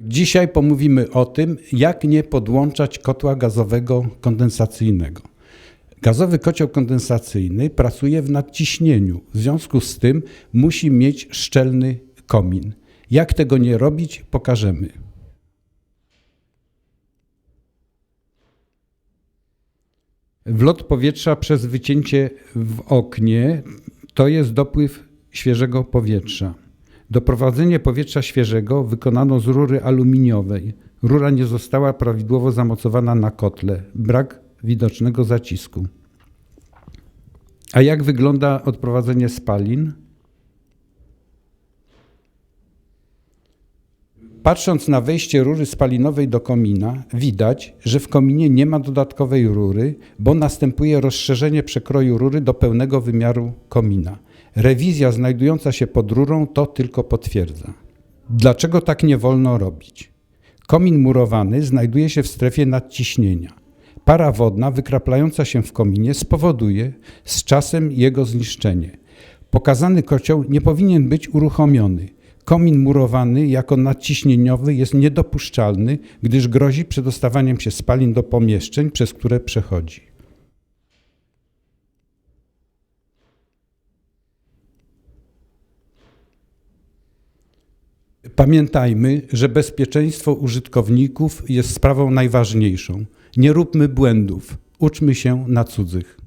Dzisiaj pomówimy o tym, jak nie podłączać kotła gazowego kondensacyjnego. Gazowy kocioł kondensacyjny pracuje w nadciśnieniu, w związku z tym musi mieć szczelny komin. Jak tego nie robić, pokażemy. Wlot powietrza przez wycięcie w oknie to jest dopływ świeżego powietrza. Doprowadzenie powietrza świeżego wykonano z rury aluminiowej. Rura nie została prawidłowo zamocowana na kotle. Brak widocznego zacisku. A jak wygląda odprowadzenie spalin? Patrząc na wejście rury spalinowej do komina, widać, że w kominie nie ma dodatkowej rury, bo następuje rozszerzenie przekroju rury do pełnego wymiaru komina. Rewizja znajdująca się pod rurą to tylko potwierdza. Dlaczego tak nie wolno robić? Komin murowany znajduje się w strefie nadciśnienia. Para wodna wykraplająca się w kominie spowoduje z czasem jego zniszczenie. Pokazany kocioł nie powinien być uruchomiony. Komin murowany jako nadciśnieniowy jest niedopuszczalny, gdyż grozi przedostawaniem się spalin do pomieszczeń, przez które przechodzi. Pamiętajmy, że bezpieczeństwo użytkowników jest sprawą najważniejszą. Nie róbmy błędów, uczmy się na cudzych.